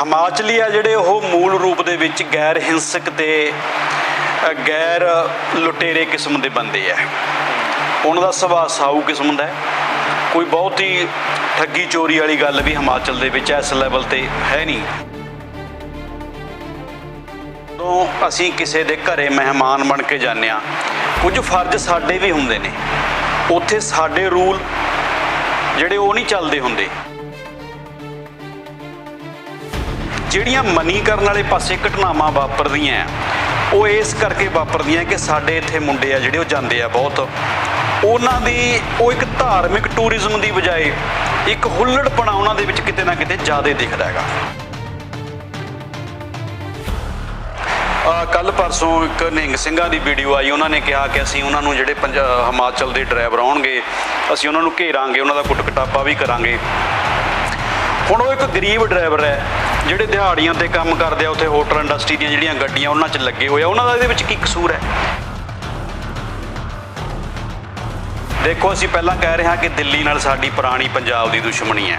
ਹਿਮਾਚਲੀ ਆ ਜਿਹੜੇ ਉਹ ਮੂਲ ਰੂਪ ਦੇ ਵਿੱਚ ਗੈਰ ਹਿੰਸਕ ਤੇ ਗੈਰ ਲੁਟੇਰੇ ਕਿਸਮ ਦੇ ਬੰਦੇ ਆ। ਉਹਨਾਂ ਦਾ ਸੁਭਾਅ ਸਾਊ ਕਿਸਮ ਦਾ ਹੈ। ਕੋਈ ਹੀ ਠੱਗੀ ਚੋਰੀ ਵਾਲੀ ਗੱਲ ਵੀ ਹਿਮਾਚਲ ਦੇ ਵਿੱਚ ਇਸ ਲੈਵਲ ਤੇ ਹੈ ਨਹੀਂ। ਤੋਂ ਅਸੀਂ ਕਿਸੇ ਦੇ ਘਰੇ ਮਹਿਮਾਨ ਬਣ ਕੇ ਜਾਂਦੇ ਆ ਕੁਝ ਫਰਜ਼ ਸਾਡੇ ਵੀ ਹੁੰਦੇ ਨੇ। ਉੱਥੇ ਸਾਡੇ ਰੂਲ ਜਿਹੜੇ ਉਹ ਨਹੀਂ ਚੱਲਦੇ ਹੁੰਦੇ। ਜਿਹੜੀਆਂ ਮਨੀ ਕਰਨ ਵਾਲੇ ਪਾਸੇ ਘਟਨਾਵਾਂ ਵਾਪਰਦੀਆਂ ਉਹ ਇਸ ਕਰਕੇ ਵਾਪਰਦੀਆਂ ਕਿ ਸਾਡੇ ਇੱਥੇ ਮੁੰਡੇ ਆ ਜਿਹੜੇ ਉਹ ਜਾਂਦੇ ਆ ਬਹੁਤ। ਉਹਨਾਂ ਦੀ ਉਹ ਇੱਕ ਧਾਰਮਿਕ ਟੂਰਿਜ਼ਮ ਦੀ ਬਜਾਏ ਇੱਕ ਹੁੱਲੜਪਣਾ ਉਹਨਾਂ ਦੇ ਵਿੱਚ ਕਿਤੇ ਨਾ ਕਿਤੇ ਜ਼ਿਆਦਾ ਦਿਖਦਾ ਹੈਗਾ। ਕੱਲ ਪਰਸੋਂ ਇੱਕ ਨਿਹੰਗ ਸਿੰਘਾਂ ਦੀ ਵੀਡੀਓ ਆਈ। ਉਹਨਾਂ ਨੇ ਕਿਹਾ ਕਿ ਅਸੀਂ ਉਹਨਾਂ ਨੂੰ ਜਿਹੜੇ ਪੰਜਾ, ਹਿਮਾਚਲ ਦੇ ਡਰਾਈਵਰ ਆਉਣਗੇ, ਅਸੀਂ ਉਹਨਾਂ ਨੂੰ ਘੇਰਾਂਗੇ, ਉਹਨਾਂ ਦਾ ਕੁੱਟ ਕਟਾਪਾ ਵੀ ਕਰਾਂਗੇ। ਹੁਣ ਉਹ ਇੱਕ ਗਰੀਬ ਡਰਾਈਵਰ ਹੈ, ਜਿਹੜੇ ਦਿਹਾੜੀਆਂ ਤੇ ਕੰਮ ਕਰਦੇ ਆ, ਉੱਥੇ ਹੋਟਲ ਇੰਡਸਟਰੀ ਦੀਆਂ ਜਿਹੜੀਆਂ ਗੱਡੀਆਂ ਉਹਨਾਂ 'ਚ ਲੱਗੇ ਹੋਏ ਆ, ਉਹਨਾਂ ਦਾ ਇਹਦੇ ਵਿੱਚ ਕੀ ਕਸੂਰ ਹੈ? ਦੇਖੋ, ਅਸੀਂ ਪਹਿਲਾਂ ਕਹਿ ਰਹੇ ਹਾਂ ਕਿ ਦਿੱਲੀ ਨਾਲ ਸਾਡੀ ਪੁਰਾਣੀ ਪੰਜਾਬ ਦੀ ਦੁਸ਼ਮਣੀ ਹੈ।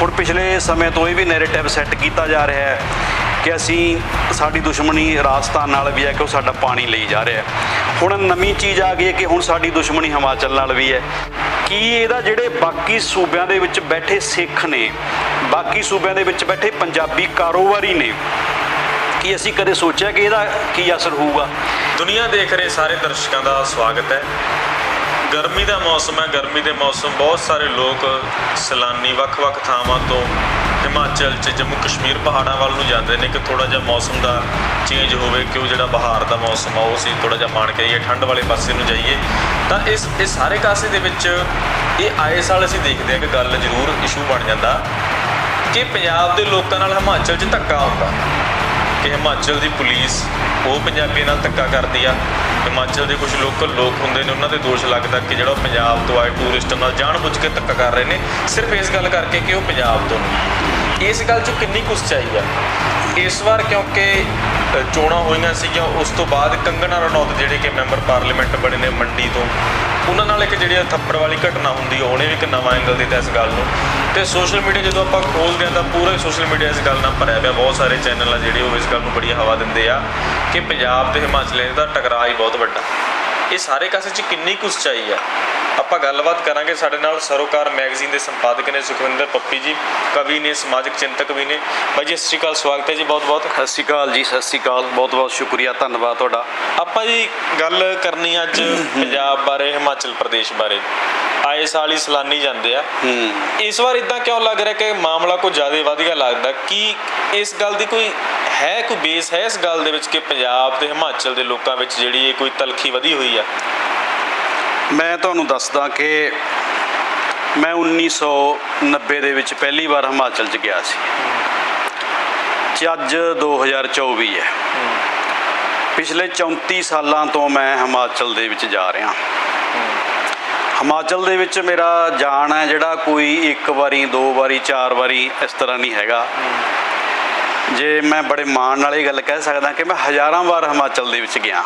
ਹੁਣ ਪਿਛਲੇ ਸਮੇਂ ਤੋਂ ਇਹ ਵੀ ਨੈਰੇਟਿਵ ਸੈੱਟ ਕੀਤਾ ਜਾ ਰਿਹਾ ਹੈ ਕਿ ਅਸੀਂ, ਸਾਡੀ ਦੁਸ਼ਮਣੀ ਰਾਜਸਥਾਨ ਨਾਲ ਵੀ ਹੈ ਕਿ ਉਹ ਸਾਡਾ ਪਾਣੀ ਲਈ ਜਾ ਰਿਹਾ ਹੈ। ਹੁਣ ਨਵੀਂ ਚੀਜ਼ ਆ ਗਈ ਹੈ ਕਿ ਹੁਣ ਸਾਡੀ ਦੁਸ਼ਮਣੀ ਹਿਮਾਚਲ ਨਾਲ ਵੀ ਹੈ। ਕੀ ਇਹਦਾ ਜਿਹੜੇ ਬਾਕੀ ਸੂਬਿਆਂ ਦੇ ਵਿੱਚ ਬੈਠੇ ਸਿੱਖ ਨੇ, ਬਾਕੀ ਸੂਬਿਆਂ ਦੇ ਵਿੱਚ ਬੈਠੇ ਪੰਜਾਬੀ ਕਾਰੋਬਾਰੀ ਨੇ, ਕੀ ਅਸੀਂ ਕਦੇ ਸੋਚਿਆ ਕਿ ਇਹਦਾ ਕੀ ਅਸਰ ਹੋਊਗਾ? ਦੁਨੀਆ ਦੇਖ ਰਹੇ ਸਾਰੇ ਦਰਸ਼ਕਾਂ ਦਾ ਸਵਾਗਤ ਹੈ। ਗਰਮੀ ਦਾ ਮੌਸਮ ਹੈ, ਗਰਮੀ ਦੇ ਮੌਸਮ ਬਹੁਤ ਸਾਰੇ ਲੋਕ ਸੈਲਾਨੀ ਵੱਖ-ਵੱਖ ਥਾਵਾਂ ਤੋਂ ਹਿਮਾਚਲ ਚ, ਜੰਮੂ ਕਸ਼ਮੀਰ ਪਹਾੜਾਂ ਵੱਲ ਨੂੰ ਜਾਂਦੇ ਨੇ ਕਿ ਥੋੜਾ ਜਿਹਾ ਮੌਸਮ ਦਾ ਚੇਂਜ ਹੋਵੇ ਕਿ ਉਹ ਜਿਹੜਾ ਬਹਾਰ ਦਾ ਮੌਸਮ ਆ, ਉਹ ਸੀ ਥੋੜਾ ਜਿਹਾ ਮਾਣ ਕੇ ਆਈਏ ਠੰਡ ਵਾਲੇ ਪਾਸੇ ਨੂੰ ਜਾਈਏ। ਤਾਂ ਇਸ, ਇਹ ਸਾਰੇ ਕਾਸੇ ਦੇ ਵਿੱਚ ਇਹ ਆਏ ਸਾਲ ਅਸੀਂ ਦੇਖਦੇ ਹਾਂ ਕਿ ਗੱਲ ਜ਼ਰੂਰ ਇਸ਼ੂ ਬਣ ਜਾਂਦਾ ਕਿ ਪੰਜਾਬ ਦੇ ਲੋਕਾਂ ਨਾਲ ਹਿਮਾਚਲ 'ਚ ਧੱਕਾ ਹੁੰਦਾ। ਕਿ ਹਿਮਾਚਲ ਦੀ ਪੁਲਿਸ, ਉਹ ਪੰਜਾਬੀਆਂ ਨਾਲ ਧੱਕਾ ਕਰਦੀ ਆ। ਹਿਮਾਚਲ ਦੇ ਕੁਝ ਲੋਕਲ ਲੋਕ ਹੁੰਦੇ ਨੇ, ਉਹਨਾਂ ਦੇ ਦੋਸ਼ ਲੱਗਦਾ ਕਿ ਜਿਹੜਾ ਉਹ ਪੰਜਾਬ ਤੋਂ ਆਏ ਟੂਰਿਸਟ ਨਾਲ ਜਾਣਬੁੱਝ ਕੇ ਧੱਕਾ ਕਰ ਰਹੇ ਨੇ। ਸਿਰਫ ਇਸ ਗੱਲ ਕਰਕੇ ਕਿ ਉਹ ਪੰਜਾਬ ਤੋਂ ਇਸ ਗੱਲ 'ਚ ਕਿੰਨੀ ਕੁ ਸੱਚਾਈ ਆ? ਇਸ ਵਾਰ ਕਿਉਂਕਿ ਚੋਣਾਂ ਹੋਈਆਂ ਸੀਗੀਆਂ, ਉਸ ਤੋਂ ਬਾਅਦ ਕੰਗਣਾ ਰਣੌਤ ਜਿਹੜੇ ਕਿ ਮੈਂਬਰ ਪਾਰਲੀਮੈਂਟ ਬਣੇ ਨੇ ਮੰਡੀ ਤੋਂ, ਉਹਨਾਂ ਨਾਲ ਇੱਕ ਜਿਹੜੀ ਆ ਥੱਪੜ ਵਾਲੀ ਘਟਨਾ ਹੁੰਦੀ ਆ, ਉਹਨੇ ਵੀ ਇੱਕ ਨਵਾਂ ਐਂਗਲ ਦਿੱਤਾ ਇਸ ਗੱਲ ਨੂੰ। ਤੇ ਸੋਸ਼ਲ ਮੀਡੀਆ ਜਦੋਂ ਆਪਾਂ ਖੋਲਦੇ ਆ ਤਾਂ ਪੂਰਾ ਸੋਸ਼ਲ ਮੀਡੀਆ ਇਸ ਗੱਲ ਨਾਲ ਭਰਿਆ ਪਿਆ, ਬਹੁਤ ਸਾਰੇ ਚੈਨਲ ਆ ਜਿਹੜੇ ਉਹ ਇਸ ਗੱਲ ਨੂੰ ਬੜੀ ਹਵਾ ਦਿੰਦੇ ਆ ਕਿ ਪੰਜਾਬ ਤੇ ਹਿਮਾਚਲ ਦਾ ਟਕਰਾਅ ਹੀ ਬਹੁਤ ਵੱਡਾ। ਇਹ ਸਾਰੇ ਕਾਸੇ 'ਚ ਕਿੰਨੀ ਕੁ ਸੱਚਾਈ ਆ ਆਪਾਂ ਗੱਲਬਾਤ ਕਰਾਂਗੇ ਸਾਡੇ ਨਾਲ ਸਰੋਕਾਰ ਮੈਗਜ਼ੀਨ ਦੇ ਸੰਪਾਦਕ ਨੇ ਸੁਖਵਿੰਦਰ ਪੱਪੀ ਜੀ ਕਵੀ ਨੇ ਸਮਾਜਿਕ ਚਿੰਤਕ ਵੀ ਨੇ। ਬਾਈ ਜੀ ਸਤਿ ਸ਼੍ਰੀ ਅਕਾਲ ਸਵਾਗਤ ਹੈ ਜੀ ਬਹੁਤ ਬਹੁਤ। ਸਤਿ ਸ਼੍ਰੀ ਅਕਾਲ ਜੀ ਸਤਿ ਸ਼੍ਰੀ ਅਕਾਲ ਬਹੁਤ ਬਹੁਤ ਸ਼ੁਕਰੀਆ ਧੰਨਵਾਦ ਤੁਹਾਡਾ। ਆਪਾਂ ਜੀ ਗੱਲ ਕਰਨੀ ਅੱਜ ਪੰਜਾਬ ਬਾਰੇ ਹਿਮਾਚਲ ਪ੍ਰਦੇਸ਼ ਬਾਰੇ। ਆਏ ਸਾਲ ਹੀ ਸਲਾਨੀ ਜਾਂਦੇ ਆ। ਇਸ ਵਾਰ ਇਦਾਂ ਕਿਉਂ ਲੱਗ ਰਿਹਾ ਕਿ ਮਾਮਲਾ ਕੁਝ ਜ਼ਿਆਦਾ ਵਧੀਆ ਲੱਗਦਾ? ਕੀ ਇਸ ਗੱਲ ਦੀ ਕੋਈ ਹੈ ਕੋਈ ਬੇਸ ਹੈ ਇਸ ਗੱਲ ਦੇ ਵਿੱਚ ਕਿ ਪੰਜਾਬ ਤੇ ਹਿਮਾਚਲ ਦੇ ਲੋਕਾਂ ਵਿੱਚ ਜਿਹੜੀ ਇਹ ਕੋਈ ਤਲਖੀ ਵਧੀ ਹੋਈ ਆ? ਮੈਂ ਤੁਹਾਨੂੰ ਦੱਸਦਾ ਕਿ ਮੈਂ 1990 ਦੇ ਵਿੱਚ ਪਹਿਲੀ ਵਾਰ ਹਿਮਾਚਲ 'ਚ ਗਿਆ ਸੀ। ਤੇ ਅੱਜ 2024 ਹੈ। ਪਿਛਲੇ 34 ਸਾਲਾਂ ਤੋਂ ਮੈਂ ਹਿਮਾਚਲ ਦੇ ਵਿੱਚ ਜਾ ਰਿਹਾ। ਹਿਮਾਚਲ ਦੇ ਵਿੱਚ ਮੇਰਾ ਜਾਣ ਹੈ ਜਿਹੜਾ ਕੋਈ ਇੱਕ ਵਾਰੀ, ਦੋ ਵਾਰੀ, ਚਾਰ ਵਾਰੀ ਇਸ ਤਰ੍ਹਾਂ ਨਹੀਂ ਹੈਗਾ। ਜੇ ਮੈਂ ਬੜੇ ਮਾਣ ਨਾਲ ਇਹ ਗੱਲ ਕਹਿ ਸਕਦਾ ਕਿ ਮੈਂ ਹਜ਼ਾਰਾਂ ਵਾਰ ਹਿਮਾਚਲ ਦੇ ਵਿੱਚ ਗਿਆ।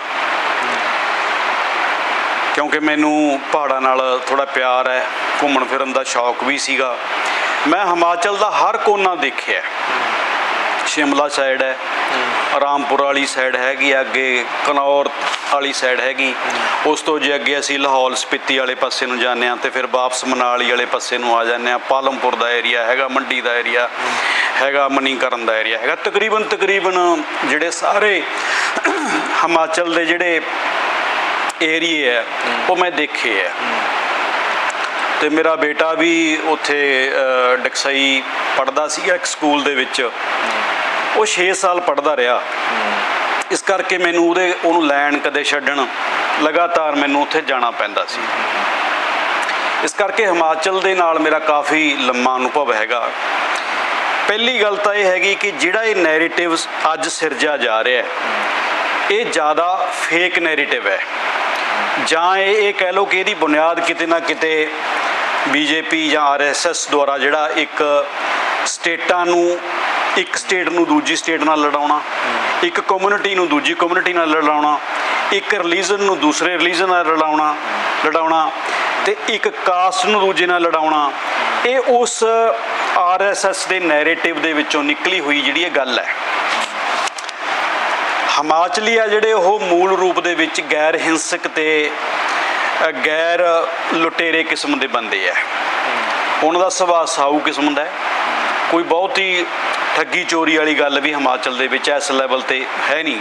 ਕਿਉਂਕਿ ਮੈਨੂੰ ਪਹਾੜਾਂ ਨਾਲ ਥੋੜਾ ਪਿਆਰ ਹੈ, ਘੁੰਮਣ ਫਿਰਨ ਦਾ ਸ਼ੌਕ ਵੀ ਸੀਗਾ। ਮੈਂ ਹਿਮਾਚਲ ਦਾ ਹਰ ਕੋਨਾ ਦੇਖਿਆ। ਸ਼ਿਮਲਾ ਸਾਈਡ ਹੈ ਰਾਮਪੁਰ ਵਾਲੀ ਸਾਈਡ ਹੈਗੀ ਆ, ਅੱਗੇ ਕਨੌਰ ਵਾਲੀ ਸਾਈਡ ਹੈਗੀ। ਉਸ ਤੋਂ ਜੇ ਅੱਗੇ ਅਸੀਂ ਲਾਹੌਲ ਸਪਿੱਤੀ ਵਾਲੇ ਪਾਸੇ ਨੂੰ ਜਾਂਦੇ ਹਾਂ ਤੇ ਫਿਰ ਵਾਪਸ ਮਨਾਲੀ ਵਾਲੇ ਪਾਸੇ ਨੂੰ ਆ ਜਾਂਦੇ ਹਾਂ। ਪਾਲਮਪੁਰ ਦਾ ਏਰੀਆ ਹੈਗਾ ਮੰਡੀ ਦਾ ਏਰੀਆ ਹੈਗਾ ਮਨੀਕਰਨ ਦਾ ਏਰੀਆ ਹੈਗਾ। ਤਕਰੀਬਨ ਤਕਰੀਬਨ ਜਿਹੜੇ ਸਾਰੇ ਹਿਮਾਚਲ ਦੇ ਜਿਹੜੇ ਏਰੀਏ ਹੈ ਉਹ ਮੈਂ ਦੇਖੇ ਹੈ। ਤੇ ਮੇਰਾ ਬੇਟਾ ਵੀ ਉੱਥੇ ਡਕਸਈ ਪੜਦਾ ਸੀਗਾ ਇੱਕ ਸਕੂਲ ਦੇ ਵਿੱਚ। ਉਹ 6 ਸਾਲ ਪੜਦਾ ਰਿਹਾ। ਇਸ ਕਰਕੇ ਮੈਨੂੰ ਉਹਦੇ, ਉਹਨੂੰ ਲੈਣ ਕਦੇ ਛੱਡਣ ਲਗਾਤਾਰ ਮੈਨੂੰ ਉੱਥੇ ਜਾਣਾ ਪੈਂਦਾ ਸੀ। ਇਸ ਕਰਕੇ ਹਿਮਾਚਲ ਦੇ ਨਾਲ ਮੇਰਾ ਕਾਫੀ ਲੰਮਾ ਅਨੁਭਵ ਹੈਗਾ। ਪਹਿਲੀ ਗੱਲ ਤਾਂ ਇਹ ਹੈਗੀ ਕਿ ਜਿਹੜਾ ਇਹ ਨੈਰੇਟਿਵਸ ਅੱਜ ਸਿਰਜਿਆ ਜਾ ਰਿਹਾ ਹੈ, ਇਹ ਜ਼ਿਆਦਾ ਫੇਕ ਨੈਰੇਟਿਵ ਹੈ। ਜਾਂ ਇਹ ਇਹ ਕਹਿ ਲਓ ਕਿ ਇਹਦੀ ਬੁਨਿਆਦ ਕਿਤੇ ਨਾ ਕਿਤੇ ਬੀਜੇਪੀ ਜਾਂ ਆਰਐਸਐਸ ਦੁਆਰਾ ਜਿਹੜਾ ਇੱਕ ਸਟੇਟਾਂ ਨੂੰ ਇੱਕ ਸਟੇਟ ਨੂੰ ਦੂਜੀ ਸਟੇਟ ਨਾਲ ਲੜਾਉਣਾ ਇੱਕ ਕਮਿਊਨਿਟੀ ਨੂੰ ਦੂਜੀ ਕਮਿਊਨਿਟੀ ਨਾਲ ਲੜਾਉਣਾ ਇੱਕ ਰਿਲੀਜਨ ਨੂੰ ਦੂਸਰੇ ਰਿਲੀਜਨ ਨਾਲ ਲੜਾਉਣਾ ਲੜਾਉਣਾ ਤੇ ਇੱਕ ਕਾਸਟ ਨੂੰ ਦੂਜੇ ਨਾਲ ਲੜਾਉਣਾ। ਇਹ ਉਸ ਆਰਐਸਐਸ ਦੇ ਨੈਰੇਟਿਵ ਦੇ ਵਿੱਚੋਂ ਨਿਕਲੀ ਹੋਈ ਜਿਹੜੀ ਇਹ ਗੱਲ ਹੈ। ਹਿਮਾਚਲੀ ਆ ਜਿਹੜੇ ਉਹ ਮੂਲ ਰੂਪ ਦੇ ਵਿੱਚ ਗੈਰ ਹਿੰਸਕ ਤੇ ਗੈਰ ਲੁਟੇਰੇ ਕਿਸਮ ਦੇ ਬੰਦੇ ਆ ਉਹਨਾਂ ਦਾ ਸੁਭਾਅ ਸਾਊ ਕਿਸਮ ਦਾ ਹੈ ਕੋਈ ਬਹੁਤ ਹੀ ਠੱਗੀ ਚੋਰੀ ਵਾਲੀ ਗੱਲ ਵੀ ਹਿਮਾਚਲ ਦੇ ਵਿੱਚ ਇਸ ਲੈਵਲ ਤੇ ਹੈ ਨਹੀਂ।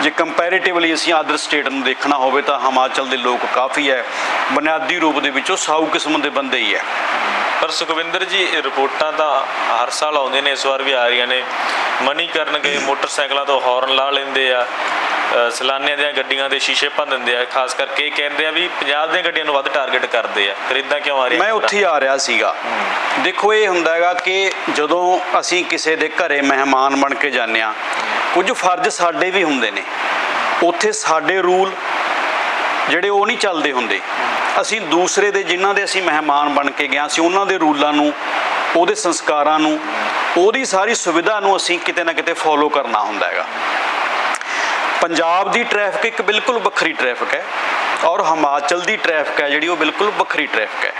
ਜੇ ਕੰਪੈਰੀਟਿਵਲੀ ਅਸੀਂ ਆਦਰ ਸਟੇਟ ਨੂੰ ਦੇਖਣਾ ਹੋਵੇ ਤਾਂ ਹਿਮਾਚਲ ਦੇ ਲੋਕ ਕਾਫੀ ਹੈ। ਬੁਨਿਆਦੀ ਰੂਪ ਦੇ ਵਿੱਚ ਉਹ ਸਾਊ ਕਿਸਮ ਦੇ ਬੰਦੇ ਹੀ ਹੈ। ਪਰ ਸੁਖਵਿੰਦਰ ਜੀ ਰਿਪੋਰਟਾਂ ਤਾਂ ਹਰ ਸਾਲ ਆਉਂਦੇ ਨੇ, ਇਸ ਵਾਰ ਵੀ ਆ ਰਹੀਆਂ ਨੇ। ਮਨੀ ਕਰਨ ਗਏ, ਮੋਟਰਸਾਈਕਲਾਂ ਤੋਂ ਹਾਰਨ ਲਾ ਲੈਂਦੇ ਆ। ਸੈਲਾਨੀਆਂ ਦੀਆਂ ਗੱਡੀਆਂ ਦੇ ਸ਼ੀਸ਼ੇ ਭੰਨ ਦਿੰਦੇ ਆ ਖਾਸ ਕਰਕੇ ਕਹਿੰਦੇ ਆ ਵੀ ਪੰਜਾਬ ਦੀਆਂ ਗੱਡੀਆਂ ਨੂੰ ਵੱਧ ਟਾਰਗੇਟ ਕਰਦੇ ਆ। ਫਿਰ ਇਦਾਂ ਕਿਉਂ ਆ ਰਿਹਾ ਮੈਂ ਉੱਥੇ ਆ ਰਿਹਾ ਸੀਗਾ। ਦੇਖੋ ਇਹ ਹੁੰਦਾ ਹੈਗਾ ਕਿ ਜਦੋਂ ਅਸੀਂ ਕਿਸੇ ਦੇ ਘਰੇ ਮਹਿਮਾਨ ਬਣ ਕੇ ਜਾਂਦੇ ਆ ਕੁਝ ਫਰਜ਼ ਸਾਡੇ ਵੀ ਹੁੰਦੇ ਨੇ। ਉੱਥੇ ਸਾਡੇ ਰੂਲ ਜਿਹੜੇ ਉਹ ਨਹੀਂ ਚੱਲਦੇ ਹੁੰਦੇ। ਅਸੀਂ ਦੂਸਰੇ ਦੇ ਜਿਨ੍ਹਾਂ ਦੇ ਅਸੀਂ ਮਹਿਮਾਨ ਬਣ ਕੇ ਗਏ ਸੀ ਉਹਨਾਂ ਦੇ ਰੂਲਾਂ ਨੂੰ ਉਹਦੇ ਸੰਸਕਾਰਾਂ ਨੂੰ ਉਹਦੀ ਸਾਰੀ ਸੁਵਿਧਾ ਨੂੰ ਅਸੀਂ ਕਿਤੇ ਨਾ ਕਿਤੇ ਫੋਲੋ ਕਰਨਾ ਹੁੰਦਾ ਹੈਗਾ। ਪੰਜਾਬ ਦੀ ਟ੍ਰੈਫਿਕ ਇੱਕ ਬਿਲਕੁਲ ਵੱਖਰੀ ਟ੍ਰੈਫਿਕ ਹੈ ਔਰ ਹਿਮਾਚਲ ਦੀ ਟ੍ਰੈਫਿਕ ਹੈ ਜਿਹੜੀ ਉਹ ਬਿਲਕੁਲ ਵੱਖਰੀ ਟ੍ਰੈਫਿਕ ਹੈ।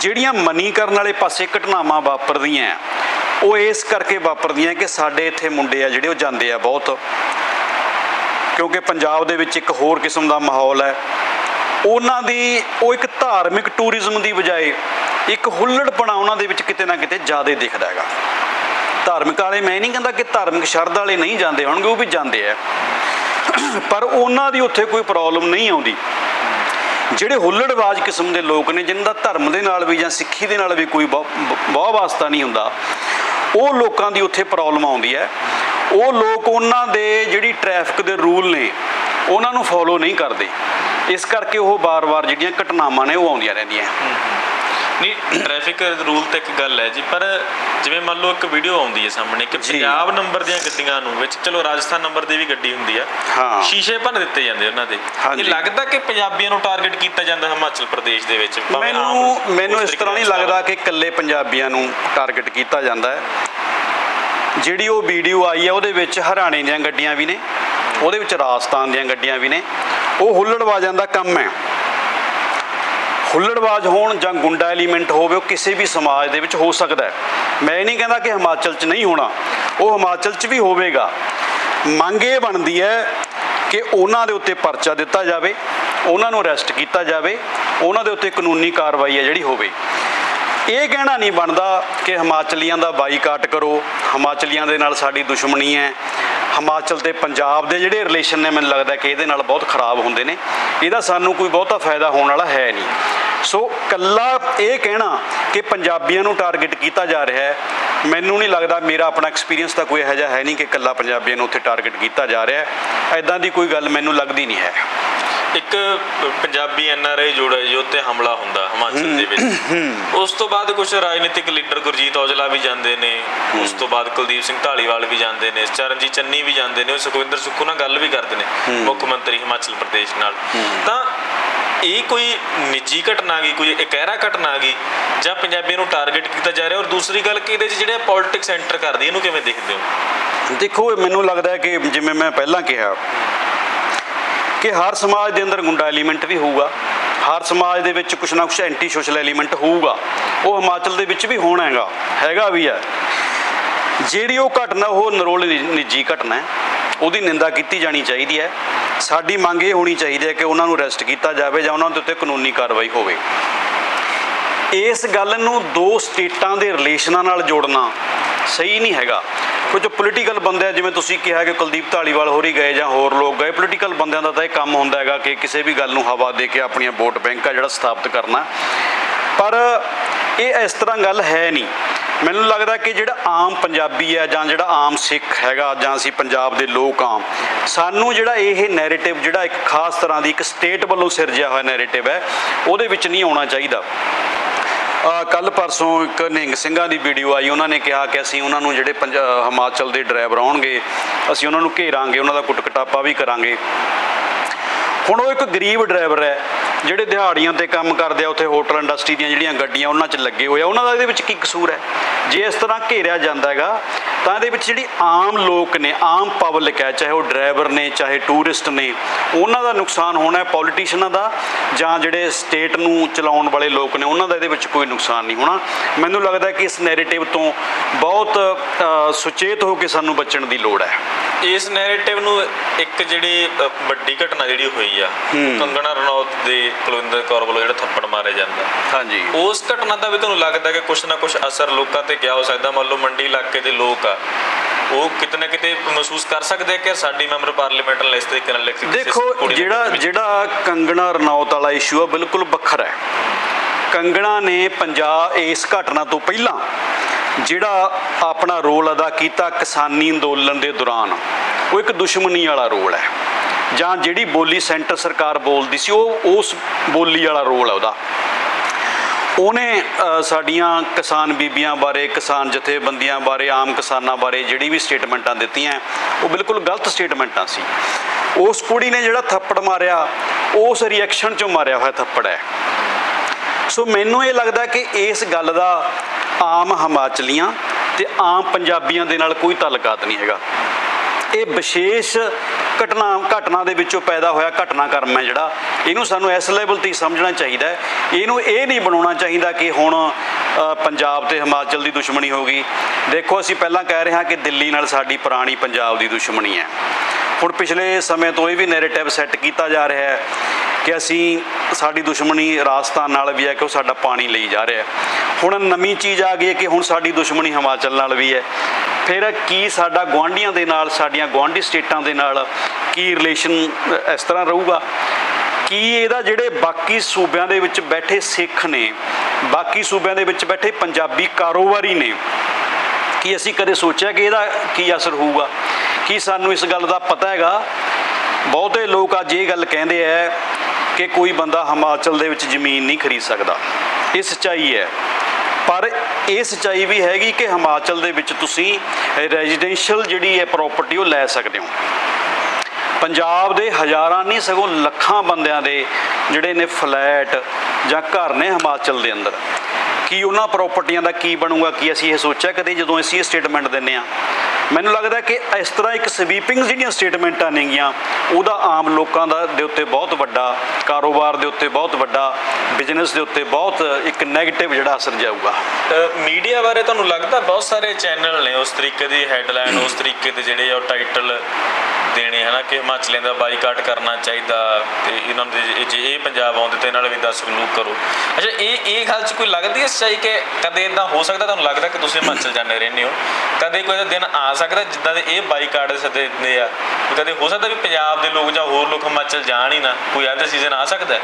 ਜਿਹੜੀਆਂ ਮਨੀ ਕਰਨ ਵਾਲੇ ਪਾਸੇ ਘਟਨਾਵਾਂ ਵਾਪਰਦੀਆਂ, ਉਹ ਇਸ ਕਰਕੇ ਵਾਪਰਦੀਆਂ ਕਿ ਸਾਡੇ ਇੱਥੇ ਮੁੰਡੇ ਆ ਜਿਹੜੇ ਉਹ ਜਾਂਦੇ ਆ ਬਹੁਤ। ਕਿਉਂਕਿ ਪੰਜਾਬ ਦੇ ਵਿੱਚ ਇੱਕ ਹੋਰ ਕਿਸਮ ਦਾ ਮਾਹੌਲ ਹੈ। ਉਹਨਾਂ ਦੀ ਉਹ ਇੱਕ ਧਾਰਮਿਕ ਟੂਰਿਜ਼ਮ ਦੀ ਬਜਾਏ ਇੱਕ ਹੁੱਲੜਪਣਾ ਉਹਨਾਂ ਦੇ ਵਿੱਚ ਕਿਤੇ ਨਾ ਕਿਤੇ ਜ਼ਿਆਦਾ ਦਿਖਦਾ ਹੈਗਾ। ਧਾਰਮਿਕ ਵਾਲੇ, ਮੈਂ ਨਹੀਂ ਕਹਿੰਦਾ ਕਿ ਧਾਰਮਿਕ ਸ਼ਰਧਾ ਵਾਲੇ ਨਹੀਂ ਜਾਂਦੇ ਹੋਣਗੇ, ਉਹ ਵੀ ਜਾਂਦੇ ਆ। ਪਰ ਉਹਨਾਂ ਦੀ ਉੱਥੇ ਕੋਈ ਪ੍ਰੋਬਲਮ ਨਹੀਂ ਆਉਂਦੀ। ਜਿਹੜੇ ਹੁੱਲੜਬਾਜ਼ ਕਿਸਮ ਦੇ ਲੋਕ ਨੇ, ਜਿਨ੍ਹਾਂ ਦਾ ਧਰਮ ਦੇ ਨਾਲ ਵੀ ਜਾਂ ਸਿੱਖੀ ਦੇ ਨਾਲ ਵੀ ਕੋਈ ਬਹੁ ਵਾਸਤਾ ਨਹੀਂ ਹੁੰਦਾ, ਉਹ ਲੋਕਾਂ ਦੀ ਉੱਥੇ ਪ੍ਰੋਬਲਮ ਆਉਂਦੀ ਹੈ। ਉਹ ਲੋਕ ਉਹਨਾਂ ਦੇ ਜਿਹੜੀ ਟ੍ਰੈਫਿਕ ਦੇ ਰੂਲ ਨੇ, ਉਹਨਾਂ ਨੂੰ ਫੋਲੋ ਨਹੀਂ ਕਰਦੇ। ਇਸ ਕਰਕੇ ਉਹ ਬਾਰ-ਬਾਰ ਜਿਹੜੀਆਂ ਘਟਨਾਵਾਂ ਨੇ, ਉਹ ਆਉਂਦੀਆਂ ਰਹਿੰਦੀਆਂ। ਨਹੀਂ ਟ੍ਰੈਫਿਕ ਰੂਲ ਤੇ ਇੱਕ ਗੱਲ ਹੈ ਜੀ ਪਰ ਜਿਵੇਂ ਮੰਨ ਲਓ ਇੱਕ ਵੀਡੀਓ ਆਉਂਦੀ ਹੈ ਸਾਹਮਣੇ ਕਿ। ਪੰਜਾਬ ਨੰਬਰ ਦੀਆਂ ਗੱਡੀਆਂ ਨੂੰ ਵਿੱਚ ਚਲੋ ਰਾਜਸਥਾਨ ਨੰਬਰ ਦੀ ਵੀ ਗੱਡੀ ਹੁੰਦੀ ਆ ਹਾਂ। ਸ਼ੀਸ਼ੇ ਭੰਨ ਦਿੱਤੇ ਜਾਂਦੇ ਉਹਨਾਂ ਦੇ। ਇਹ ਲੱਗਦਾ ਕਿ ਪੰਜਾਬੀਆਂ ਨੂੰ ਟਾਰਗੇਟ ਕੀਤਾ ਜਾਂਦਾ ਹਿਮਾਚਲ ਪ੍ਰਦੇਸ਼ ਦੇ ਵਿੱਚ ਮੈਨੂੰ ਮੈਨੂੰ ਇਸ ਤਰ੍ਹਾਂ ਨਹੀਂ ਲੱਗਦਾ ਕਿ ਇਕੱਲੇ ਪੰਜਾਬੀਆਂ ਨੂੰ ਟਾਰਗੇਟ ਕੀਤਾ ਜਾਂਦਾ ਹੈ ਜਿਹੜੀ ਉਹ ਵੀਡੀਓ ਆਈ ਹੈ ਉਹਦੇ ਵਿੱਚ ਹਰਿਆਣੇ ਦੀਆਂ ਗੱਡੀਆਂ ਵੀ ਨੇ ਉਹਦੇ ਵਿੱਚ ਰਾਜਸਥਾਨ ਦੀਆਂ ਗੱਡੀਆਂ ਵੀ ਨੇ ਉਹ ਹੁੱਲੜਬਾਜ਼ਾਂ ਦਾ ਕੰਮ ਹੈ ਹੁੱਲੜਬਾਜ਼ ਹੋਣ ਜਾਂ ਗੁੰਡਾ ਐਲੀਮੈਂਟ ਹੋਵੇ, ਉਹ ਕਿਸੇ ਵੀ ਸਮਾਜ ਦੇ ਵਿੱਚ ਹੋ ਸਕਦਾ ਹੈ। ਮੈਂ ਇਹ ਨਹੀਂ ਕਹਿੰਦਾ ਕਿ ਹਿਮਾਚਲ 'ਚ ਨਹੀਂ ਹੋਣਾ। ਉਹ ਹਿਮਾਚਲ 'ਚ ਵੀ ਹੋਵੇਗਾ। ਮੰਗ ਇਹ ਬਣਦੀ ਹੈ ਕਿ ਉਹਨਾਂ ਦੇ ਉੱਤੇ ਪਰਚਾ ਦਿੱਤਾ ਜਾਵੇ, ਉਹਨਾਂ ਨੂੰ ਅਰੈਸਟ ਕੀਤਾ ਜਾਵੇ, ਉਹਨਾਂ ਦੇ ਉੱਤੇ ਕਾਨੂੰਨੀ ਕਾਰਵਾਈ ਹੈ ਜਿਹੜੀ ਹੋਵੇ। ਇਹ ਕਹਿਣਾ ਨਹੀਂ ਬਣਦਾ ਕਿ ਹਿਮਾਚਲੀਆਂ ਦਾ ਬਾਈਕਾਟ ਕਰੋ, ਹਿਮਾਚਲੀਆਂ ਦੇ ਨਾਲ ਸਾਡੀ ਦੁਸ਼ਮਣੀ ਹੈ। ਹਿਮਾਚਲ ਤੇ ਪੰਜਾਬ ਦੇ ਜਿਹੜੇ ਰਿਲੇਸ਼ਨ ਨੇ, ਮੈਨੂੰ ਲੱਗਦਾ ਕਿ ਇਹਦੇ ਨਾਲ ਬਹੁਤ ਖਰਾਬ ਹੁੰਦੇ ਨੇ। ਇਹਦਾ ਸਾਨੂੰ ਕੋਈ ਬਹੁਤਾ ਫਾਇਦਾ ਹੋਣ ਵਾਲਾ ਹੈ ਨਹੀਂ। ਸੋ ਕੱਲਾ ਇਹ ਕਹਿਣਾ ਕਿ ਪੰਜਾਬੀਆਂ ਨੂੰ ਟਾਰਗੇਟ ਕੀਤਾ ਜਾ ਰਿਹਾ ਹੈ ਮੈਨੂੰ ਨਹੀਂ ਲੱਗਦਾ ਮੇਰਾ ਆਪਣਾ ਐਕਸਪੀਰੀਅੰਸ ਤਾਂ ਕੋਈ ਇਹੋ ਜਿਹਾ ਹੈ ਨਹੀਂ ਕਿ ਕੱਲਾ ਪੰਜਾਬੀਆਂ ਨੂੰ ਉੱਥੇ ਟਾਰਗੇਟ ਕੀਤਾ ਜਾ ਰਿਹਾ ਹੈ। ਐਦਾਂ ਦੀ ਕੋਈ ਗੱਲ ਮੈਨੂੰ ਲੱਗਦੀ ਨਹੀਂ ਹੈ। ਇੱਕ ਪੰਜਾਬੀ ਐਨਆਰਆਈ ਜੋੜਾ ਜੋ ਤੇ ਹਮਲਾ ਹੁੰਦਾ ਹਿਮਾਚਲ ਦੇ ਵਿੱਚ। ਉਸ ਤੋਂ ਬਾਅਦ ਕੁਝ ਰਾਜਨੀਤਿਕ ਲੀਡਰ ਗੁਰਜੀਤ ਔਜਲਾ ਵੀ ਜਾਂਦੇ ਨੇ। ਉਸ ਤੋਂ ਬਾਅਦ ਕੁਲਦੀਪ ਸਿੰਘ ਢਾਲੀਵਾਲ ਵੀ ਜਾਂਦੇ ਨੇ ਚਰਨਜੀਤ ਚੰਨੀ ਵੀ ਜਾਂਦੇ ਨੇ ਸੁਖਵਿੰਦਰ ਸੁੱਖੂ ਨਾਲ ਗੱਲ ਵੀ ਕਰਦੇ ਨੇ ਮੁੱਖ ਮੰਤਰੀ ਹਿਮਾਚਲ ਪ੍ਰਦੇਸ਼ ਨਾਲ। ਤਾਂ ਇਹ ਕੋਈ ਨਿੱਜੀ ਘਟਨਾ ਗਈ, ਕੋਈ ਇਕਹਿਰਾ ਘਟਨਾ ਗਈ, ਜਾਂ ਪੰਜਾਬੀਆਂ ਨੂੰ ਟਾਰਗੇਟ ਕੀਤਾ ਜਾ ਰਿਹਾ? ਔਰ ਦੂਸਰੀ ਗੱਲ ਕਿ ਇਹਦੇ 'ਚ ਜਿਹੜੇ ਪੋਲਿਟਿਕਸ ਐਂਟਰ ਕਰਦੀ, ਇਹਨੂੰ ਕਿਵੇਂ ਦੇਖਦੇ ਹੋ? ਦੇਖੋ ਮੈਨੂੰ ਲੱਗਦਾ ਹੈ ਕਿ ਜਿਵੇਂ ਮੈਂ ਪਹਿਲਾਂ ਕਿਹਾ ਕਿ ਹਰ ਸਮਾਜ ਦੇ ਅੰਦਰ ਗੁੰਡਾ ਐਲੀਮੈਂਟ ਵੀ ਹੋਊਗਾ, ਹਰ ਸਮਾਜ ਦੇ ਵਿੱਚ ਕੁਛ ਨਾ ਕੁਛ ਐਂਟੀ ਸੋਸ਼ਲ ਐਲੀਮੈਂਟ ਹੋਊਗਾ, ਉਹ ਹਿਮਾਚਲ ਦੇ ਵਿੱਚ ਵੀ ਹੋਣਾ ਹੈਗਾ ਹੈਗਾ ਵੀ ਹੈ। ਜਿਹੜੀ ਉਹ ਘਟਨਾ, ਉਹ ਨਰੋਲ ਨਿੱਜੀ ਘਟਨਾ ਹੈ, ਉਹਦੀ ਨਿੰਦਾ ਕੀਤੀ ਜਾਣੀ ਚਾਹੀਦੀ ਹੈ। ਸਾਡੀ ਮੰਗ ਇਹ ਹੋਣੀ ਚਾਹੀਦੀ ਹੈ ਕਿ ਉਹਨਾਂ ਨੂੰ ਅਰੈਸਟ ਕੀਤਾ ਜਾਵੇ ਜਾਂ ਉਹਨਾਂ ਦੇ ਉੱਤੇ ਕਾਨੂੰਨੀ ਕਾਰਵਾਈ ਹੋਵੇ। ਇਸ ਗੱਲ ਨੂੰ ਦੋ ਸਟੇਟਾਂ ਦੇ ਰਿਲੇਸ਼ਨਾਂ ਨਾਲ ਜੋੜਨਾ ਸਹੀ ਨਹੀਂ ਹੈਗਾ। ਕੁਝ ਪੋਲੀਟੀਕਲ ਬੰਦੇ ਜਿਵੇਂ ਤੁਸੀਂ ਕਿਹਾ ਕਿ ਕੁਲਦੀਪ ਢਾਲੀਵਾਲ ਹੋਰੀ ਗਏ ਜਾਂ ਹੋਰ ਲੋਕ ਗਏ ਪੋਲੀਟੀਕਲ ਬੰਦਿਆਂ ਦਾ ਤਾਂ ਇਹ ਕੰਮ ਹੁੰਦਾ ਹੈਗਾ ਕਿ ਕਿਸੇ ਵੀ ਗੱਲ ਨੂੰ ਹਵਾ ਦੇ ਕੇ ਆਪਣੀਆਂ ਵੋਟ ਬੈਂਕ ਆ ਜਿਹੜਾ ਸਥਾਪਿਤ ਕਰਨਾ। ਪਰ ਇਹ ਇਸ ਤਰ੍ਹਾਂ ਗੱਲ ਹੈ ਨਹੀਂ। ਮੈਨੂੰ ਲੱਗਦਾ ਕਿ ਜਿਹੜਾ ਆਮ ਪੰਜਾਬੀ ਹੈ ਜਾਂ ਜਿਹੜਾ ਆਮ ਸਿੱਖ ਹੈਗਾ ਜਾਂ ਅਸੀਂ ਪੰਜਾਬ ਦੇ ਲੋਕ ਆ ਸਾਨੂੰ ਜਿਹੜਾ ਇਹ ਨੈਰੇਟਿਵ ਜਿਹੜਾ ਇੱਕ ਖਾਸ ਤਰ੍ਹਾਂ ਦੀ ਇੱਕ ਸਟੇਟ ਵੱਲੋਂ ਸਿਰਜਿਆ ਹੋਇਆ ਨੈਰੇਟਿਵ ਹੈ, ਉਹਦੇ ਵਿੱਚ ਨਹੀਂ ਆਉਣਾ ਚਾਹੀਦਾ। ਕੱਲ ਪਰਸੋਂ ਇੱਕ ਨਿੰਗ ਸਿੰਘਾਂ ਦੀ ਵੀਡੀਓ ਆਈ, ਉਹਨਾਂ ਨੇ ਕਿਹਾ ਕਿ ਅਸੀਂ ਉਹਨਾਂ ਨੂੰ ਜਿਹੜੇ ਪੰਜਾ ਹਿਮਾਚਲ ਦੇ ਡਰਾਈਵਰ ਆਉਣਗੇ, ਅਸੀਂ ਉਹਨਾਂ ਨੂੰ ਘੇਰਾਂਗੇ, ਉਹਨਾਂ ਦਾ ਕੁੱਟਕਟਾਪਾ ਵੀ ਕਰਾਂਗੇ। ਹੁਣ ਉਹ ਇੱਕ ਗਰੀਬ ਡਰਾਈਵਰ ਹੈ ਜਿਹੜੇ ਦਿਹਾੜੀਆਂ ਤੇ ਕੰਮ ਕਰਦੇ ਆ, ਉੱਥੇ ਹੋਟਲ ਇੰਡਸਟਰੀ ਦੀਆਂ ਜਿਹੜੀਆਂ ਗੱਡੀਆਂ ਉਹਨਾਂ 'ਚ ਲੱਗੇ ਹੋਏ ਆ, ਉਹਨਾਂ ਦਾ ਇਹਦੇ ਵਿੱਚ ਕੀ ਕਸੂਰ ਹੈ? ਜੇ ਇਸ ਤਰ੍ਹਾਂ ਘੇਰਿਆ ਜਾਂਦਾ ਹੈਗਾ ਤਾਂ ਇਹਦੇ ਵਿੱਚ ਜਿਹੜੀ ਆਮ ਲੋਕ ਨੇ ਆਮ ਪਬਲਿਕ ਹੈ ਚਾਹੇ ਉਹ ਡਰਾਈਵਰ ਨੇ ਚਾਹੇ ਟੂਰਿਸਟ ਨੇ ਉਹਨਾਂ ਦਾ ਨੁਕਸਾਨ ਹੋਣਾ ਹੈ ਪੋਲੀਟੀਸ਼ੀਅਨਾਂ ਦਾ ਜਾਂ ਜਿਹੜੇ ਸਟੇਟ ਨੂੰ ਚਲਾਉਣ ਵਾਲੇ ਲੋਕ ਨੇ ਉਹਨਾਂ ਦਾ ਇਹਦੇ ਵਿੱਚ ਕੋਈ ਨੁਕਸਾਨ ਨਹੀਂ ਹੋਣਾ। ਮੈਨੂੰ ਲੱਗਦਾ ਕਿ ਇਸ ਨੈਰੇਟਿਵ ਤੋਂ ਬਹੁਤ ਸੁਚੇਤ ਹੋ ਕੇ ਸਾਨੂੰ ਬਚਣ ਦੀ ਲੋੜ ਹੈ। ਇਸ ਨੈਰੇਟਿਵ ਨੂੰ ਇੱਕ ਜਿਹੜੀ ਵੱਡੀ ਘਟਨਾ ਜਿਹੜੀ ਹੋਈ ਆ। ਕੰਗਣਾ ਰਣੌਤ ਦੇ ਕੁਲਵਿੰਦਰ ਕੌਰ ਵੱਲੋਂ ਜਿਹੜਾ ਥੱਪੜ ਮਾਰਿਆ ਜਾਂਦਾ। ਹਾਂਜੀ। ਉਸ ਘਟਨਾ ਦਾ ਵੀ ਤੁਹਾਨੂੰ ਲੱਗਦਾ ਕਿ ਕੁਛ ਨਾ ਕੁਛ ਅਸਰ ਲੋਕਾਂ ਤੇ ਗਿਆ ਹੋ ਸਕਦਾ? ਮੰਨ ਲਓ ਮੰਡੀ ਇਲਾਕੇ ਦੇ ਲੋਕ ਆ ਉਹ ਕਿਤੇ ਨਾ ਕਿਤੇ ਮਹਿਸੂਸ ਕਰ ਸਕਦੇ ਕਿ ਸਾਡੀ ਮੈਂਬਰ ਪਾਰਲੀਮੈਂਟ ਨਾਲ ਇਸ ਤਰੀਕੇ ਨਾਲ ਲਿਖ ਦੇਖੋ ਜਿਹੜਾ ਜਿਹੜਾ ਕੰਗਣਾ ਰਣੌਤ ਵਾਲਾ ਇਸ਼ੂ ਆ ਬਿਲਕੁਲ ਵੱਖਰਾ ਹੈ। ਕੰਗਣਾ ਨੇ ਪੰਜਾਬ ਇਸ ਘਟਨਾ ਤੋਂ ਪਹਿਲਾਂ ਜਿਹੜਾ ਆਪਣਾ ਰੋਲ ਅਦਾ ਕੀਤਾ ਕਿਸਾਨੀ ਅੰਦੋਲਨ ਦੇ ਦੌਰਾਨ ਉਹ ਇੱਕ ਦੁਸ਼ਮਣੀ ਵਾਲਾ ਰੋਲ ਹੈ। ਜਾਂ ਜਿਹੜੀ ਬੋਲੀ ਸੈਂਟਰ ਸਰਕਾਰ ਬੋਲਦੀ ਸੀ ਉਹ ਉਸ ਬੋਲੀ ਵਾਲਾ ਰੋਲ ਹੈ ਉਹਦਾ। ਉਹਨੇ ਸਾਡੀਆਂ ਕਿਸਾਨ ਬੀਬੀਆਂ ਬਾਰੇ, ਕਿਸਾਨ ਜਥੇਬੰਦੀਆਂ ਬਾਰੇ, ਆਮ ਕਿਸਾਨਾਂ ਬਾਰੇ ਜਿਹੜੀ ਵੀ ਸਟੇਟਮੈਂਟਾਂ ਦਿੱਤੀਆਂ, ਉਹ ਬਿਲਕੁਲ ਗਲਤ ਸਟੇਟਮੈਂਟਾਂ ਸੀ। ਉਸ ਕੁੜੀ ਨੇ ਜਿਹੜਾ ਥੱਪੜ ਮਾਰਿਆ, ਉਸ ਰਿਐਕਸ਼ਨ ਚੋਂ ਮਾਰਿਆ ਹੋਇਆ ਥੱਪੜ ਹੈ। ਸੋ ਮੈਨੂੰ ਇਹ ਲੱਗਦਾ ਕਿ ਇਸ ਗੱਲ ਦਾ ਆਮ ਹਿਮਾਚਲੀਆਂ ਤੇ ਆਮ ਪੰਜਾਬੀਆਂ ਦੇ ਨਾਲ ਕੋਈ ਤਲਕਾਤ ਨਹੀਂ ਹੈਗਾ। ਇਹ ਵਿਸ਼ੇਸ਼ ਘਟਨਾ ਘਟਨਾ ਦੇ ਵਿੱਚੋਂ ਪੈਦਾ ਹੋਇਆ ਘਟਨਾਕ੍ਰਮ ਹੈ ਜਿਹੜਾ। ਇਹਨੂੰ ਸਾਨੂੰ ਇਸ ਲੈਵਲ ਤੇ ਹੀ ਸਮਝਣਾ ਚਾਹੀਦਾ ਹੈ। ਇਹਨੂੰ ਇਹ ਨਹੀਂ ਬਣਾਉਣਾ ਚਾਹੀਦਾ ਕਿ ਹੁਣ ਪੰਜਾਬ ਤੇ ਹਿਮਾਚਲ ਦੀ ਦੁਸ਼ਮਣੀ ਹੋ ਗਈ। ਦੇਖੋ, ਅਸੀਂ ਪਹਿਲਾਂ ਕਹਿ ਰਹੇ ਹਾਂ ਕਿ ਦਿੱਲੀ ਨਾਲ ਸਾਡੀ ਪੁਰਾਣੀ ਪੰਜਾਬ ਦੀ ਦੁਸ਼ਮਣੀ ਹੈ। ਹੁਣ ਪਿਛਲੇ ਸਮੇਂ ਤੋਂ ਇਹ ਵੀ ਨੈਰੇਟਿਵ ਸੈੱਟ ਕੀਤਾ ਜਾ ਰਿਹਾ ਹੈ ਕਿ ਅਸੀਂ, ਸਾਡੀ ਦੁਸ਼ਮਣੀ ਰਾਜਸਥਾਨ ਨਾਲ ਵੀ ਹੈ ਕਿ ਉਹ ਸਾਡਾ ਪਾਣੀ ਲਈ ਜਾ ਰਿਹਾ ਹੈ। ਹੁਣ ਨਵੀਂ ਚੀਜ਼ ਆ ਗਈ ਹੈ ਕਿ ਹੁਣ ਸਾਡੀ ਦੁਸ਼ਮਣੀ ਹਿਮਾਚਲ ਨਾਲ ਵੀ ਹੈ। ਫਿਰ ਕੀ ਸਾਡਾ ਗੁਆਂਢੀਆਂ ਦੇ ਨਾਲ, ਸਾਡੀਆਂ ਗੁਆਂਢੀ ਸਟੇਟਾਂ ਦੇ ਨਾਲ ਕੀ ਰਿਲੇਸ਼ਨ ਇਸ ਤਰ੍ਹਾਂ ਰਹੂਗਾ? ਕੀ ਇਹਦਾ ਜਿਹੜੇ ਬਾਕੀ ਸੂਬਿਆਂ ਦੇ ਵਿੱਚ ਬੈਠੇ ਸਿੱਖ ਨੇ, ਬਾਕੀ ਸੂਬਿਆਂ ਦੇ ਵਿੱਚ ਬੈਠੇ ਪੰਜਾਬੀ ਕਾਰੋਬਾਰੀ ਨੇ, ਕੀ ਅਸੀਂ ਕਦੇ ਸੋਚਿਆ ਕਿ ਇਹਦਾ ਕੀ ਅਸਰ ਹੋਊਗਾ? ਕੀ ਸਾਨੂੰ ਇਸ ਗੱਲ ਦਾ ਪਤਾ ਹੈਗਾ? ਬਹੁਤੇ ਲੋਕ ਅੱਜ ਇਹ ਗੱਲ ਕਹਿੰਦੇ ਐ ਕਿ ਕੋਈ ਬੰਦਾ ਹਿਮਾਚਲ ਦੇ ਵਿੱਚ ਜ਼ਮੀਨ ਨਹੀਂ ਖਰੀਦ ਸਕਦਾ। ਇਹ ਸੱਚਾਈ ਹੈ। ਪਰ ਇਹ ਸੱਚਾਈ ਵੀ ਹੈਗੀ ਕਿ ਹਿਮਾਚਲ ਦੇ ਵਿੱਚ ਤੁਸੀਂ ਰੈਜ਼ੀਡੈਂਸ਼ੀਅਲ ਜਿਹੜੀ ਹੈ ਪ੍ਰਾਪਰਟੀ ਉਹ ਲੈ ਸਕਦੇ ਹੋ। ਪੰਜਾਬ ਦੇ ਹਜ਼ਾਰਾਂ ਨਹੀਂ, ਸਗੋਂ ਲੱਖਾਂ ਬੰਦਿਆਂ ਦੇ ਜਿਹੜੇ ਨੇ ਫਲੈਟ ਜਾਂ ਘਰ ਨੇ ਹਿਮਾਚਲ ਦੇ ਅੰਦਰ। ਕੀ ਉਹਨਾਂ ਪ੍ਰਾਪਰਟੀਆਂ ਦਾ ਕੀ ਬਣੂਗਾ, ਕੀ ਅਸੀਂ ਇਹ ਸੋਚਿਆ ਕਦੇ? ਜਦੋਂ ਅਸੀਂ ਇਹ ਸਟੇਟਮੈਂਟ ਦਿੰਨੇ ਆ ਮੈਨੂੰ ਲੱਗਦਾ ਕਿ ਇਸ ਤਰ੍ਹਾਂ ਇੱਕ ਸਵੀਪਿੰਗ ਜਿਹੜੀਆਂ ਸਟੇਟਮੈਂਟਾਂ ਨੇਗੀਆਂ, ਉਹਦਾ ਆਮ ਲੋਕਾਂ ਦਾ ਦੇ ਉੱਤੇ ਬਹੁਤ ਵੱਡਾ, ਕਾਰੋਬਾਰ ਦੇ ਉੱਤੇ ਬਹੁਤ ਵੱਡਾ ਬਿਜ਼ਨਸ ਦੇ ਉੱਤੇ ਬਹੁਤ ਇੱਕ ਨੈਗੇਟਿਵ ਜਿਹੜਾ ਅਸਰ ਜਾਊਗਾ। ਮੀਡੀਆ ਬਾਰੇ ਤੁਹਾਨੂੰ ਲੱਗਦਾ ਬਹੁਤ ਸਾਰੇ ਚੈਨਲ ਨੇ ਉਸ ਤਰੀਕੇ ਦੀ ਹੈਡਲਾਈਨ ਉਸ ਤਰੀਕੇ ਦੇ ਜਿਹੜੇ ਆ ਉਹ ਟਾਈਟਲ ਦੇਣੇ, ਹਨਾ, ਕਿ ਹਿਮਾਚਲੀਆਂ ਦਾ ਬਾਈਕਾਟ ਕਰਨਾ ਚਾਹੀਦਾ ਤੇ ਇਹਨਾਂ ਦੇ ਜੇ- ਇਹ ਪੰਜਾਬ ਆਉਂਦੇ ਤੇ ਇਹਨਾਂ ਨਾਲ ਵੀ ਦਾ ਸਲੂਕ ਕਰੋ। ਅੱਛਾ, ਇਹ ਇਹ ਗੱਲ 'ਚ ਕੋਈ ਲੱਗਦੀ ਹੈ ਸੱਚਾਈ ਕਿ ਕਦੇ ਇਦਾਂ ਹੋ ਸਕਦਾ, ਤੁਹਾਨੂੰ ਲੱਗਦਾ ਕਿ ਤੁਸੀਂ ਹਿਮਾਚਲ ਜਾਂਦੇ ਰਹਿੰਦੇ ਹੋ? ਕਦੇ ਕੋਈ ਦਿਨ ਆ ਸਕਦਾ ਜਿੱਦਾਂ ਦੇ ਇਹ ਬਾਈਕਾਟ ਦੇ ਸੱਦੇ ਦਿੰਦੇ ਆ? ਕਦੇ ਹੋ ਸਕਦਾ ਵੀ ਪੰਜਾਬ ਦੇ ਲੋਕ ਜਾਂ ਹੋਰ ਲੋਕ ਹਿਮਾਚਲ ਜਾਣ ਹੀ ਨਾ? ਕੋਈ ਇਹੋ ਸੀਜ਼ਨ ਆ ਸਕਦਾ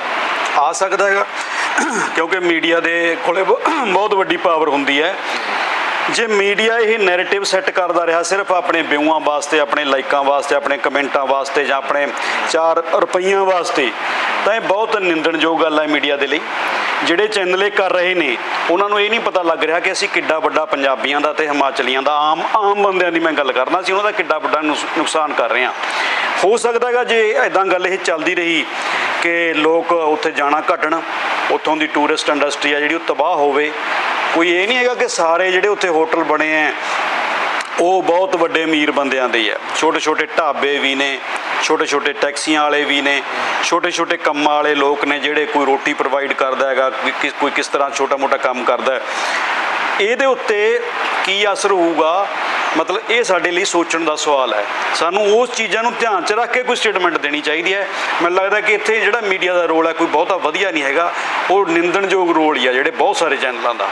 ਆ ਸਕਦਾ ਹੈਗਾ, ਕਿਉਂਕਿ ਮੀਡੀਆ ਦੇ ਕੋਲੇ ਬਹੁਤ ਵੱਡੀ ਪਾਵਰ ਹੁੰਦੀ ਹੈ। ਜੇ ਮੀਡੀਆ ਇਹ ਨੈਰੇਟਿਵ ਸੈੱਟ ਕਰਦਾ ਰਿਹਾ ਸਿਰਫ ਆਪਣੇ ਵਿਊਆਂ ਵਾਸਤੇ, ਆਪਣੇ ਲਾਈਕਾਂ ਵਾਸਤੇ, ਆਪਣੇ ਕਮੈਂਟਾਂ ਵਾਸਤੇ ਜਾਂ ਆਪਣੇ 4 ਰੁਪਈਆਂ ਵਾਸਤੇ, ਤਾਂ ਇਹ ਬਹੁਤ ਨਿੰਦਣਯੋਗ ਗੱਲ ਹੈ ਮੀਡੀਆ ਦੇ ਲਈ। ਜਿਹੜੇ ਚੈਨਲ ਇਹ ਕਰ ਰਹੇ ਨੇ, ਉਹਨਾਂ ਨੂੰ ਇਹ ਨਹੀਂ ਪਤਾ ਲੱਗ ਰਿਹਾ ਕਿ ਅਸੀਂ ਕਿੱਡਾ ਵੱਡਾ ਪੰਜਾਬੀਆਂ ਦਾ ਤੇ ਹਿਮਾਚਲੀਆਂ ਦਾ ਆਮ ਆਮ ਬੰਦਿਆਂ ਦੀ ਮੈਂ ਗੱਲ ਕਰਨਾ ਸੀ ਉਹਨਾਂ ਦਾ ਕਿੱਡਾ ਵੱਡਾ ਨੁਸ- ਨੁਕਸਾਨ ਕਰ ਰਹੇ ਹਾਂ। ਹੋ ਸਕਦਾ ਹੈਗਾ ਜੇ ਐਦਾਂ ਗੱਲ ਇਹ ਚੱਲਦੀ ਰਹੀ ਕਿ ਲੋਕ ਉੱਥੇ ਜਾਣਾ ਘਟਣ, ਉੱਥੋਂ ਦੀ ਟੂਰਿਸਟ ਇੰਡਸਟਰੀ ਆ ਜਿਹੜੀ ਉਹ ਤਬਾਹ ਹੋਵੇ ਕੋਈ ਇਹ ਨਹੀਂ ਹੈਗਾ ਕਿ ਸਾਰੇ ਜਿਹੜੇ ਉੱਥੇ ਹੋਟਲ ਬਣੇ ਆ ਉਹ ਬਹੁਤ ਵੱਡੇ ਅਮੀਰ ਬੰਦਿਆਂ ਦੇ ਹੀ ਆ ਛੋਟੇ ਛੋਟੇ ਢਾਬੇ ਵੀ ਨੇ ਛੋਟੇ ਛੋਟੇ ਟੈਕਸੀਆਂ ਵਾਲੇ ਵੀ ਨੇ ਛੋਟੇ ਛੋਟੇ ਕੰਮਾਂ ਵਾਲੇ ਲੋਕ ਨੇ ਜਿਹੜੇ ਕੋਈ ਰੋਟੀ ਪ੍ਰੋਵਾਈਡ ਕਰਦਾ ਹੈਗਾ, ਕੋਈ ਕਿਸ- ਤਰ੍ਹਾਂ ਛੋਟਾ ਮੋਟਾ ਕੰਮ ਕਰਦਾ ਇਹਦੇ ਉੱਤੇ ਕੀ ਅਸਰ ਹੋਊਗਾ? ਮਤਲਬ ਇਹ ਸਾਡੇ ਲਈ ਸੋਚਣ ਦਾ ਸਵਾਲ ਹੈ। ਸਾਨੂੰ ਉਸ ਚੀਜ਼ਾਂ ਨੂੰ ਧਿਆਨ 'ਚ ਰੱਖ ਕੇ ਕੋਈ ਸਟੇਟਮੈਂਟ ਦੇਣੀ ਚਾਹੀਦੀ ਹੈ। ਮੈਨੂੰ ਲੱਗਦਾ ਕਿ ਇੱਥੇ ਜਿਹੜਾ ਮੀਡੀਆ ਦਾ ਰੋਲ ਹੈ, ਕੋਈ ਬਹੁਤਾ ਵਧੀਆ ਨਹੀਂ ਹੈਗਾ। ਉਹ ਨਿੰਦਣਯੋਗ ਰੋਲ ਹੀ ਆ ਜਿਹੜੇ ਬਹੁਤ ਸਾਰੇ ਚੈਨਲਾਂ ਦਾ।